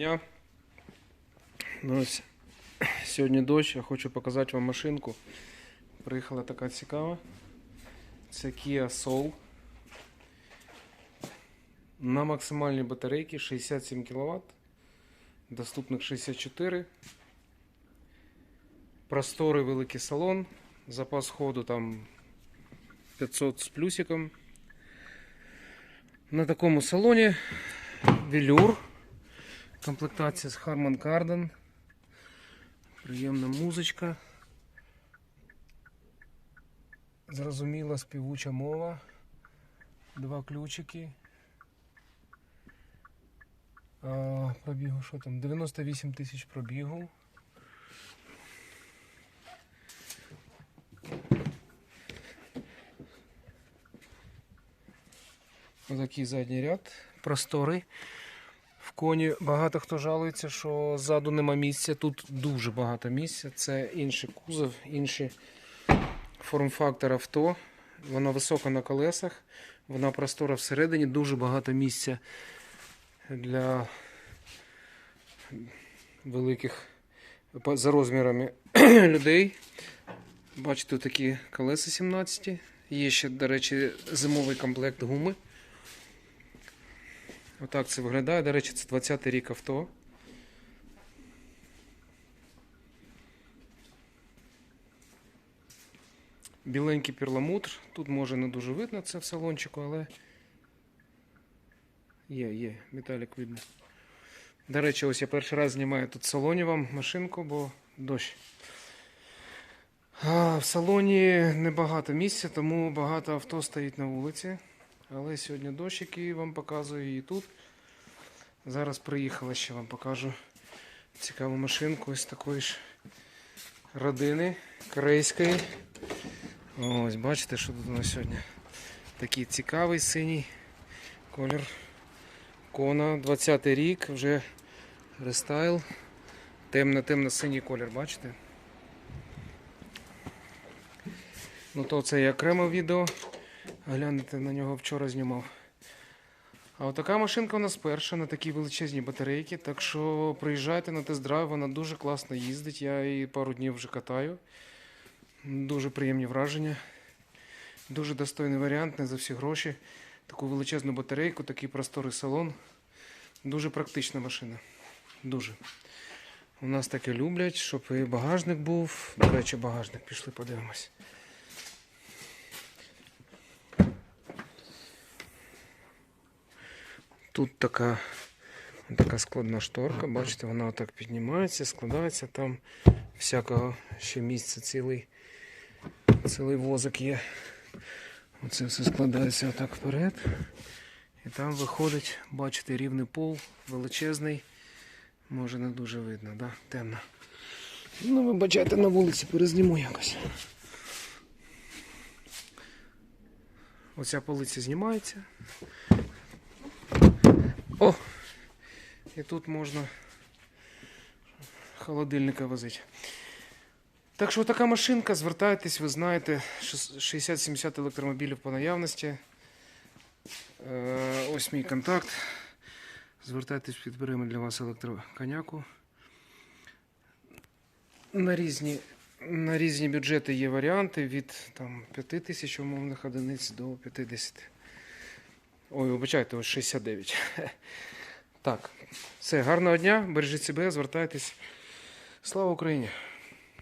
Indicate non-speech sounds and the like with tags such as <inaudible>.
дня. Ну, ось, сьогодні дощ, я хочу показати вам машинку. Приїхала така цікава. Це Kia Soul. На максимальній батарейці 67 кВт. Доступних 64. Просторий великий салон. Запас ходу там 500 з плюсиком. На такому салоні велюр. Комплектація з Harman Kardon. Приємна музичка. Зрозуміла співуча мова. Два ключики. А, пробігу, що там? 98 тисяч пробігу. Отакий задній ряд, просторий. В коні багато хто жалується, що ззаду нема місця. Тут дуже багато місця. Це інший кузов, інший форм-фактор авто. Вона висока на колесах, вона простора всередині, дуже багато місця для великих за розмірами <clears throat> людей. Бачите, такі колеса 17. Є ще, до речі, зимовий комплект гуми. Отак це виглядає. До речі, це 20-й рік авто. Біленький перламутр. Тут може не дуже видно це в салончику, але є, є, металік видно. До речі, ось я перший раз знімаю тут в салоні вам машинку, бо дощ. В салоні небагато місця, тому багато авто стоїть на вулиці. Але сьогодні дощ, який вам показую і тут. Зараз приїхала ще вам покажу цікаву машинку ось такої ж родини корейської. Ось, бачите, що тут у нас сьогодні. Такий цікавий синій колір. Кона, 20 й рік, вже рестайл. Темно-темно-синій колір, бачите? Ну то це є окреме відео. Глянете на нього вчора знімав. А от така машинка у нас перша на такій величезній батарейці. Так що приїжджайте на тест-драйв, вона дуже класно їздить. Я її пару днів вже катаю. Дуже приємні враження. Дуже достойний варіант, не за всі гроші. Таку величезну батарейку, такий просторий салон. Дуже практична машина. Дуже. У нас таке люблять, щоб і багажник був. До речі, багажник. Пішли подивимось. Тут така, така складна шторка, бачите, вона отак піднімається, складається, там всякого ще місця цілий, цілий возик є. Оце все складається отак вперед. І там виходить, бачите, рівний пол, величезний. Може не дуже видно, да? темно. Ну, вибачайте, на вулиці перезніму якось. Оця полиця знімається. О! І тут можна холодильника возити. Так що така машинка, звертайтесь, ви знаєте, шес- 60-70 електромобілів по наявності. Е, Ось мій контакт. Звертайтесь, підберемо для вас електроконяку. На різні, на різні бюджети є варіанти від там, 5 тисяч умовних одиниць до 50. Ой, вибачайте, ось 69. <laughs> Так, все, гарного дня, бережіть себе, звертайтесь. Слава Україні!